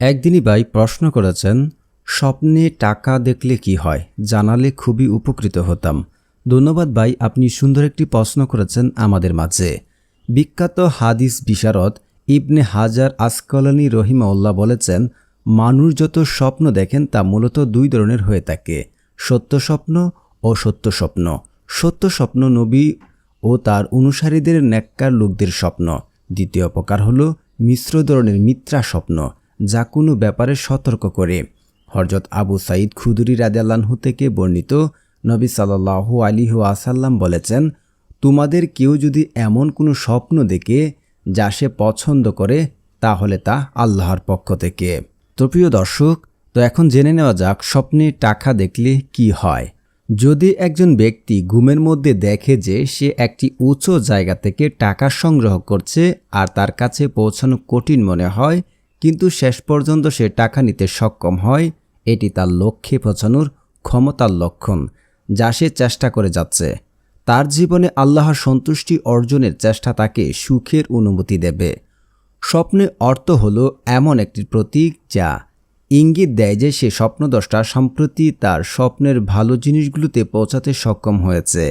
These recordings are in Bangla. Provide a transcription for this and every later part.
একদিনই ভাই প্রশ্ন করেছেন, স্বপ্নে টাকা দেখলে কি হয়? জানালে খুবই উপকৃত হতাম। ধন্যবাদ ভাই, আপনি সুন্দর একটি প্রশ্ন করেছেন আমাদের মাঝে। বিখ্যাত হাদিস বিশারদ ইবনে হাজার আসকলানি রহিমাউল্লাহ বলেছেন, মানুষ যত স্বপ্ন দেখেন, তা মূলত দুই ধরনের হয়ে থাকে, সত্য স্বপ্ন ও সত্য স্বপ্ন। সত্য স্বপ্ন নবী ও তার অনুসারীদের ন্যাক্কার লোকদের স্বপ্ন। দ্বিতীয় প্রকার হল মিশ্র ধরনের মিত্রা স্বপ্ন। যা কোনো ব্যাপারে সতর্ক করে। হরজত আবু সাঈদ খুদুরি রাদিয়াল্লাহু থেকে বর্ণিত নবী সাল্লাল্লাহু আলিহু আসাল্লাম বলেছেন, তোমাদের কেউ যদি এমন কোনো স্বপ্ন দেখে যা সে পছন্দ করে, তাহলে তা আল্লাহর পক্ষ থেকে। তো প্রিয় দর্শক, তো এখন জেনে নেওয়া যাক স্বপ্নে টাকা দেখলে কি হয়। যদি একজন ব্যক্তি ঘুমের মধ্যে দেখে যে সে একটি উঁচু জায়গা থেকে টাকা সংগ্রহ করছে আর তার কাছে পৌঁছানো কঠিন মনে হয় কিন্তু শেষ পর্যন্ত সে টাকা নিতে সক্ষম হয়, এটি তার লক্ষ্যে পৌঁছানোর ক্ষমতার লক্ষণ, যা সে চেষ্টা করে যাচ্ছে। তার জীবনে আল্লাহর সন্তুষ্টি অর্জনের চেষ্টা তাকে সুখের অনুমতি দেবে। স্বপ্নে অর্থ হল এমন একটি প্রতীক যা ইঙ্গিত দেয় যে সে স্বপ্নদ্রষ্টা সম্প্রতি তার স্বপ্নের ভালো জিনিসগুলোতে পৌঁছাতে সক্ষম হয়েছে।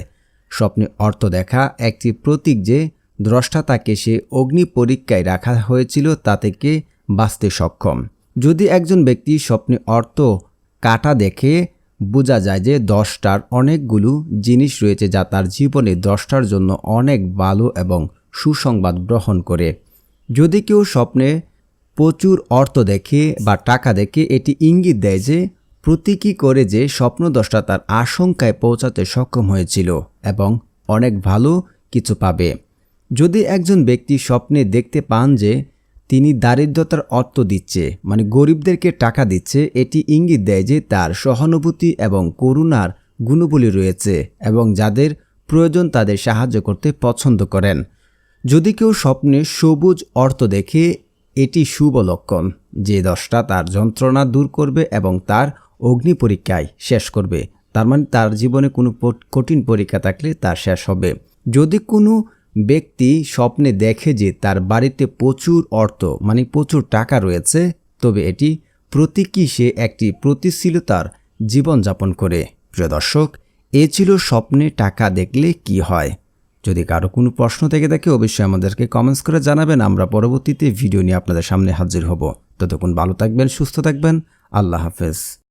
স্বপ্নে অর্থ দেখা একটি প্রতীক যে দ্রষ্টা তাকে সে অগ্নি পরীক্ষায় রাখা হয়েছিল, তা থেকে বাঁচতে সক্ষম। যদি একজন ব্যক্তি স্বপ্নে অর্থ কাটা দেখে, বোঝা যায় যে দশটার অনেকগুলো জিনিস রয়েছে যা তার জীবনে দশটার জন্য অনেক ভালো এবং সুসংবাদ গ্রহণ করে। যদি কেউ স্বপ্নে প্রচুর অর্থ দেখে বা টাকা দেখে, এটি ইঙ্গিত দেয় যে প্রতীকী করে যে স্বপ্নদ্রষ্টা তার আশঙ্কায় পৌঁছাতে সক্ষম হয়েছিল এবং অনেক ভালো কিছু পাবে। যদি একজন ব্যক্তি স্বপ্নে দেখতে পান যে তিনি দারিদ্রতার অর্থ দিচ্ছে মানে গরিবদেরকে টাকা দিচ্ছে, এটি ইঙ্গিত দেয় যে তার সহানুভূতি এবং করুণার গুণবলী রয়েছে এবং যাদের প্রয়োজন তাদের সাহায্য করতে পছন্দ করেন। যদি কেউ স্বপ্নে সবুজ অর্থ দেখে, এটি শুভ লক্ষণ, যে দশটা তার যন্ত্রণা দূর করবে এবং তার অগ্নি পরীক্ষায় শেষ করবে। তার মানে তার জীবনে কোনো কঠিন পরীক্ষা থাকলে তার শেষ হবে। যদি কোনো ব্যক্তি স্বপ্নে দেখে যে তার বাড়িতে প্রচুর অর্থ মানে প্রচুর টাকা রয়েছে, তবে এটি প্রতীকী সে একটি প্রতিশীলতার জীবনযাপন করে। প্রিয় দর্শক, এ ছিল স্বপ্নে টাকা দেখলে কি হয়? যদি কারও কোনো প্রশ্ন থেকে থাকে, অবশ্যই আমাদেরকে কমেন্টস করে জানাবেন, আমরা পরবর্তীতে ভিডিও নিয়ে আপনাদের সামনে হাজির হব। ততক্ষণ ভালো থাকবেন, সুস্থ থাকবেন, আল্লাহ হাফেজ।